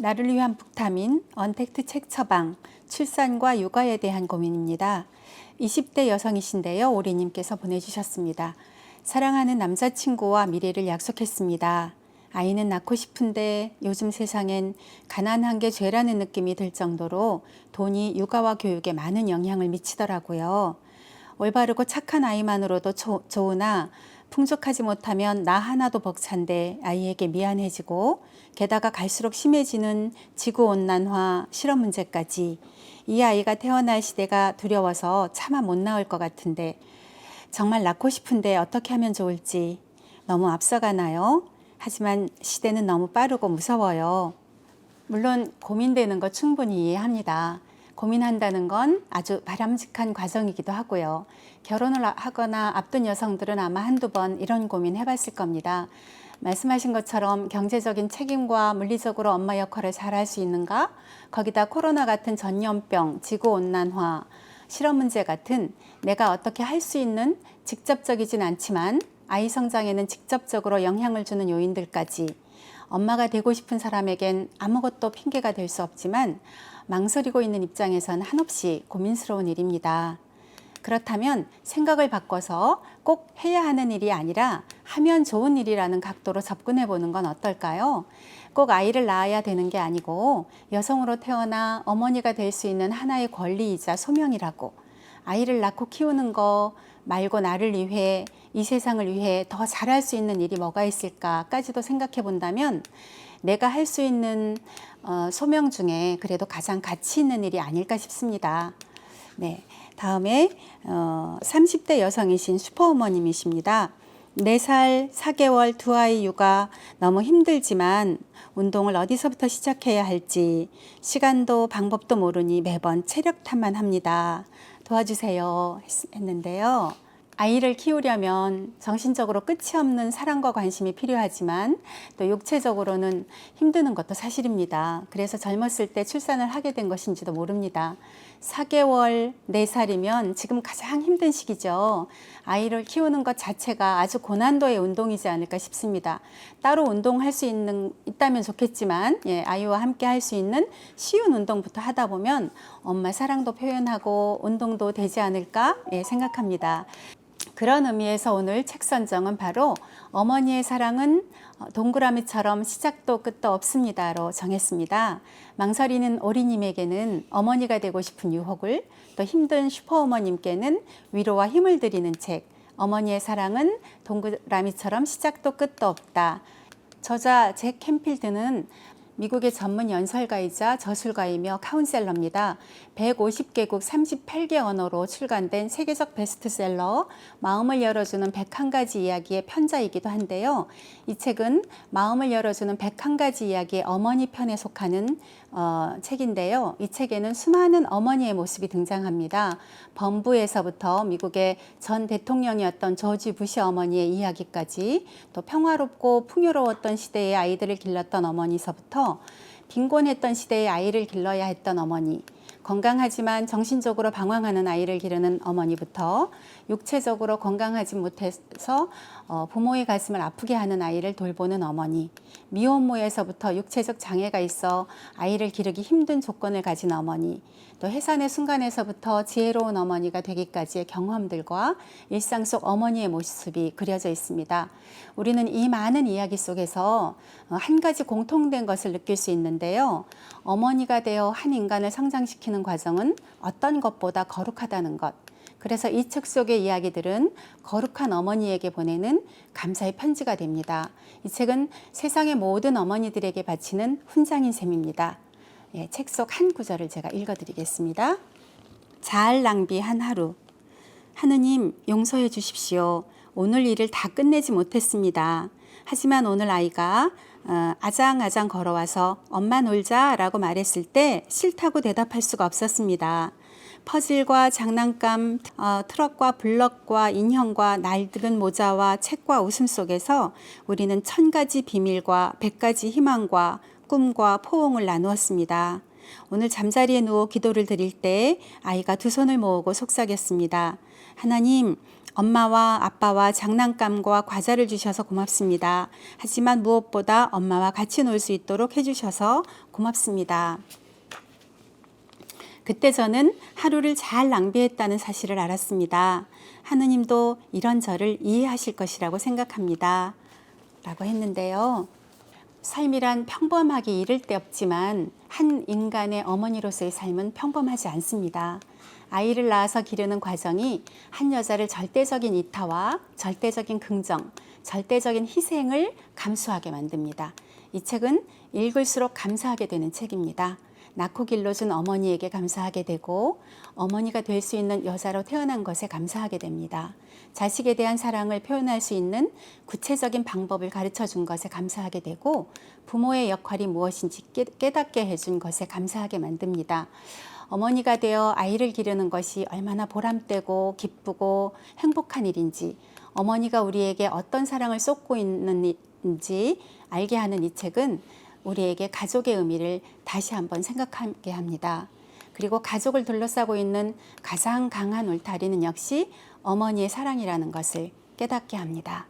나를 위한 북타민 언택트 책 처방 출산과 육아에 대한 고민입니다. 20대 여성이신데요. 오리님께서 보내주셨습니다. 사랑하는 남자친구와 미래를 약속했습니다. 아이는 낳고 싶은데 요즘 세상엔 가난한 게 죄라는 느낌이 들 정도로 돈이 육아와 교육에 많은 영향을 미치더라고요. 올바르고 착한 아이만으로도 조, 좋으나 풍족하지 못하면 나 하나도 벅찬데 아이에게 미안해지고 게다가 갈수록 심해지는 지구온난화 실업 문제까지 이 아이가 태어날 시대가 두려워서 차마 못 나올 것 같은데 정말 낳고 싶은데 어떻게 하면 좋을지 너무 앞서가나요? 하지만 시대는 너무 빠르고 무서워요. 물론 고민되는 거 충분히 이해합니다. 고민한다는 건 아주 바람직한 과정이기도 하고요. 결혼을 하거나 앞둔 여성들은 아마 한두 번 이런 고민 해봤을 겁니다. 말씀하신 것처럼 경제적인 책임과 물리적으로 엄마 역할을 잘 할 수 있는가? 거기다 코로나 같은 전염병, 지구온난화, 실업 문제 같은 내가 어떻게 할 수 있는 직접적이진 않지만 아이 성장에는 직접적으로 영향을 주는 요인들까지 엄마가 되고 싶은 사람에겐 아무것도 핑계가 될 수 없지만 망설이고 있는 입장에선 한없이 고민스러운 일입니다. 그렇다면 생각을 바꿔서 꼭 해야 하는 일이 아니라 하면 좋은 일이라는 각도로 접근해 보는 건 어떨까요? 꼭 아이를 낳아야 되는 게 아니고 여성으로 태어나 어머니가 될 수 있는 하나의 권리이자 소명이라고 아이를 낳고 키우는 거 말고 나를 위해 이 세상을 위해 더 잘할 수 있는 일이 뭐가 있을까까지도 생각해 본다면 내가 할 수 있는 어, 소명 중에 그래도 가장 가치 있는 일이 아닐까 싶습니다. 네. 다음에 어, 30대 여성이신 슈퍼어머님이십니다. 4살, 4개월 두 아이 육아 너무 힘들지만 운동을 어디서부터 시작해야 할지 시간도 방법도 모르니 매번 체력 탓만 합니다. 도와주세요 했는데요. 아이를 키우려면 정신적으로 끝이 없는 사랑과 관심이 필요하지만 또 육체적으로는 힘드는 것도 사실입니다. 그래서 젊었을 때 출산을 하게 된 것인지도 모릅니다. 4개월, 4살이면 지금 가장 힘든 시기죠. 아이를 키우는 것 자체가 아주 고난도의 운동이지 않을까 싶습니다. 따로 운동할 수 있는, 있다면 좋겠지만, 예, 아이와 함께 할 수 있는 쉬운 운동부터 하다 보면 엄마 사랑도 표현하고 운동도 되지 않을까 예, 생각합니다. 그런 의미에서 오늘 책 선정은 바로 어머니의 사랑은 동그라미처럼 시작도 끝도 없습니다로 정했습니다. 망설이는 오리님에게는 어머니가 되고 싶은 유혹을 또 힘든 슈퍼어머님께는 위로와 힘을 드리는 책 어머니의 사랑은 동그라미처럼 시작도 끝도 없다. 저자 잭 캠필드는 미국의 전문 연설가이자 저술가이며 카운셀러입니다. 150개국 38개 언어로 출간된 세계적 베스트셀러 마음을 열어주는 101가지 이야기의 편자이기도 한데요. 이 책은 마음을 열어주는 101가지 이야기의 어머니 편에 속하는 어, 책인데요. 이 책에는 수많은 어머니의 모습이 등장합니다. 범부에서부터 미국의 전 대통령이었던 조지 부시 어머니의 이야기까지 또 평화롭고 풍요로웠던 시대의 아이들을 길렀던 어머니서부터 빈곤했던 시대의 아이를 길러야 했던 어머니, 건강하지만 정신적으로 방황하는 아이를 기르는 어머니부터 육체적으로 건강하지 못해서 어, 부모의 가슴을 아프게 하는 아이를 돌보는 어머니, 미혼모에서부터 육체적 장애가 있어 아이를 기르기 힘든 조건을 가진 어머니, 또 해산의 순간에서부터 지혜로운 어머니가 되기까지의 경험들과 일상 속 어머니의 모습이 그려져 있습니다. 우리는 이 많은 이야기 속에서 어, 한 가지 공통된 것을 느낄 수 있는데요. 어머니가 되어 한 인간을 성장시키는 과정은 어떤 것보다 거룩하다는 것. 그래서 이 책 속의 이야기들은 거룩한 어머니에게 보내는 감사의 편지가 됩니다. 이 책은 세상의 모든 어머니들에게 바치는 훈장인 셈입니다. 예, 책 속 한 구절을 제가 읽어드리겠습니다. 잘 낭비한 하루. 하느님 용서해 주십시오. 오늘 일을 다 끝내지 못했습니다. 하지만 오늘 아이가 어, 아장아장 걸어와서 엄마 놀자 라고 말했을 때 싫다고 대답할 수가 없었습니다. 퍼즐과 장난감, 어, 트럭과 블럭과 인형과 날들은 모자와 책과 웃음 속에서 우리는 천 가지 비밀과 백 가지 희망과 꿈과 포옹을 나누었습니다. 오늘 잠자리에 누워 기도를 드릴 때 아이가 두 손을 모으고 속삭였습니다. 하나님, 엄마와 아빠와 장난감과 과자를 주셔서 고맙습니다. 하지만 무엇보다 엄마와 같이 놀 수 있도록 해주셔서 고맙습니다. 그때 저는 하루를 잘 낭비했다는 사실을 알았습니다. 하느님도 이런 저를 이해하실 것이라고 생각합니다. 라고 했는데요. 삶이란 평범하기 이를 데 없지만 한 인간의 어머니로서의 삶은 평범하지 않습니다. 아이를 낳아서 기르는 과정이 한 여자를 절대적인 이타와 절대적인 긍정, 절대적인 희생을 감수하게 만듭니다. 이 책은 읽을수록 감사하게 되는 책입니다. 낳고 길러준 어머니에게 감사하게 되고 어머니가 될 수 있는 여자로 태어난 것에 감사하게 됩니다. 자식에 대한 사랑을 표현할 수 있는 구체적인 방법을 가르쳐 준 것에 감사하게 되고 부모의 역할이 무엇인지 깨- 깨닫게 해준 것에 감사하게 만듭니다. 어머니가 되어 아이를 기르는 것이 얼마나 보람되고 기쁘고 행복한 일인지 어머니가 우리에게 어떤 사랑을 쏟고 있는지 알게 하는 이 책은 우리에게 가족의 의미를 다시 한번 생각하게 합니다. 그리고 가족을 둘러싸고 있는 가장 강한 울타리는 역시 어머니의 사랑이라는 것을 깨닫게 합니다.